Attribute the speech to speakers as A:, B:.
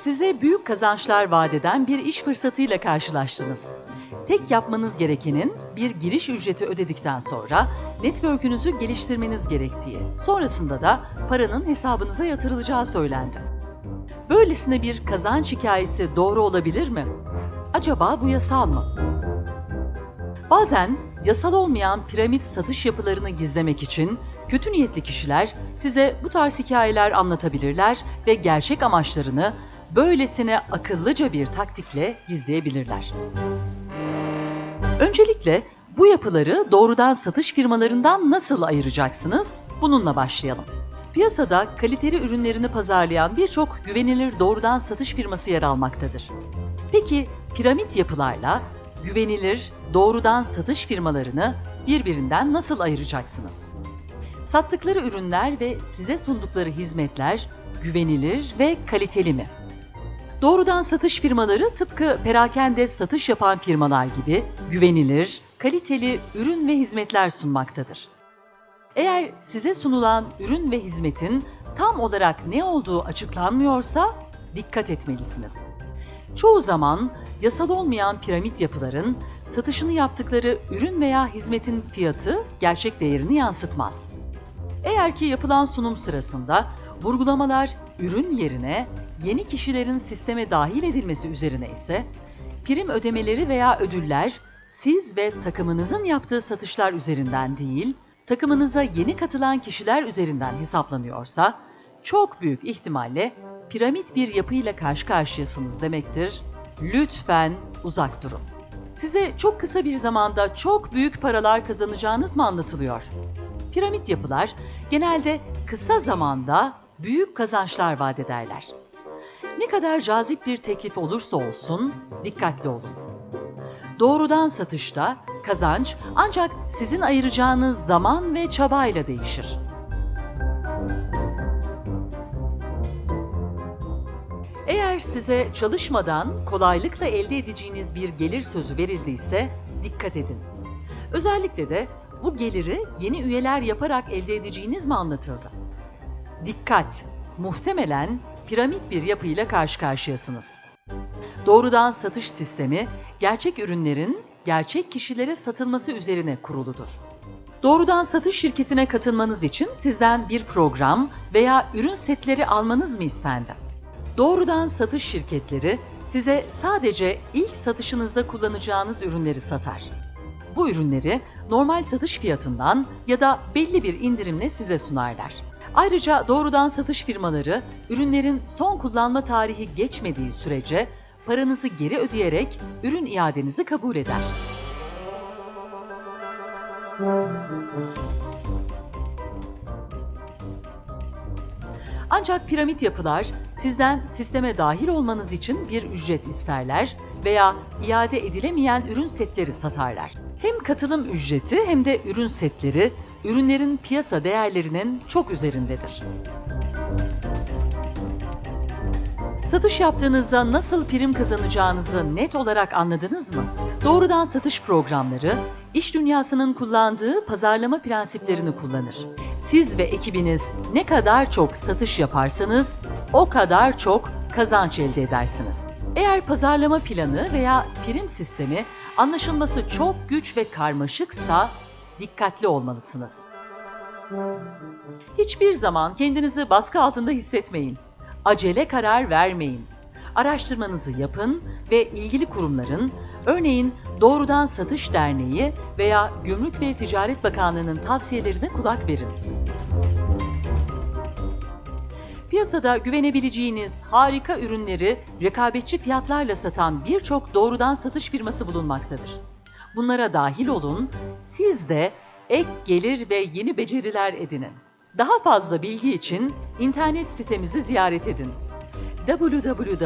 A: Size büyük kazançlar vaat eden bir iş fırsatıyla karşılaştınız. Tek yapmanız gerekenin bir giriş ücreti ödedikten sonra network'ünüzü geliştirmeniz gerektiği, sonrasında da paranın hesabınıza yatırılacağı söylendi. Böylesine bir kazanç hikayesi doğru olabilir mi? Acaba bu yasal mı? Bazen yasal olmayan piramit satış yapılarını gizlemek için kötü niyetli kişiler size bu tarz hikayeler anlatabilirler ve gerçek amaçlarını böylesine akıllıca bir taktikle gizleyebilirler. Öncelikle bu yapıları doğrudan satış firmalarından nasıl ayıracaksınız? Bununla başlayalım. Piyasada kaliteli ürünlerini pazarlayan birçok güvenilir doğrudan satış firması yer almaktadır. Peki piramit yapılarla güvenilir doğrudan satış firmalarını birbirinden nasıl ayıracaksınız? Sattıkları ürünler ve size sundukları hizmetler güvenilir ve kaliteli mi? Doğrudan satış firmaları tıpkı perakende satış yapan firmalar gibi güvenilir, kaliteli ürün ve hizmetler sunmaktadır. Eğer size sunulan ürün ve hizmetin tam olarak ne olduğu açıklanmıyorsa dikkat etmelisiniz. Çoğu zaman yasal olmayan piramit yapıların satışını yaptıkları ürün veya hizmetin fiyatı gerçek değerini yansıtmaz. Eğer ki yapılan sunum sırasında vurgulamalar ürün yerine yeni kişilerin sisteme dahil edilmesi üzerine ise prim ödemeleri veya ödüller siz ve takımınızın yaptığı satışlar üzerinden değil, takımınıza yeni katılan kişiler üzerinden hesaplanıyorsa çok büyük ihtimalle piramit bir yapıyla karşı karşıyasınız demektir. Lütfen uzak durun. Size çok kısa bir zamanda çok büyük paralar kazanacağınız mı anlatılıyor? Piramit yapılar genelde kısa zamanda büyük kazançlar vaat ederler. Ne kadar cazip bir teklif olursa olsun dikkatli olun. Doğrudan satışta kazanç ancak sizin ayıracağınız zaman ve çabayla değişir. Eğer size çalışmadan kolaylıkla elde edeceğiniz bir gelir sözü verildiyse dikkat edin. Özellikle de bu geliri yeni üyeler yaparak elde edeceğiniz mi anlatıldı? Dikkat! Muhtemelen piramit bir yapıyla karşı karşıyasınız. Doğrudan satış sistemi gerçek ürünlerin gerçek kişilere satılması üzerine kuruludur. Doğrudan satış şirketine katılmanız için sizden bir program veya ürün setleri almanız mı istendi? Doğrudan satış şirketleri size sadece ilk satışınızda kullanacağınız ürünleri satar. Bu ürünleri normal satış fiyatından ya da belli bir indirimle size sunarlar. Ayrıca doğrudan satış firmaları ürünlerin son kullanma tarihi geçmediği sürece paranızı geri ödeyerek ürün iadenizi kabul eder. Ancak piramit yapılar sizden sisteme dahil olmanız için bir ücret isterler veya iade edilemeyen ürün setleri satarlar. Hem katılım ücreti hem de ürün setleri ürünlerin piyasa değerlerinin çok üzerindedir. Satış yaptığınızda nasıl prim kazanacağınızı net olarak anladınız mı? Doğrudan satış programları iş dünyasının kullandığı pazarlama prensiplerini kullanır. Siz ve ekibiniz ne kadar çok satış yaparsanız o kadar çok kazanç elde edersiniz. Eğer pazarlama planı veya prim sistemi anlaşılması çok güç ve karmaşıksa dikkatli olmalısınız. Hiçbir zaman kendinizi baskı altında hissetmeyin. Acele karar vermeyin. Araştırmanızı yapın ve ilgili kurumların, örneğin Doğrudan Satış Derneği veya Gümrük ve Ticaret Bakanlığı'nın tavsiyelerine kulak verin. Piyasada güvenebileceğiniz harika ürünleri rekabetçi fiyatlarla satan birçok doğrudan satış firması bulunmaktadır. Bunlara dahil olun, siz de ek gelir ve yeni beceriler edinin. Daha fazla bilgi için internet sitemizi ziyaret edin. www.dsd.org.tr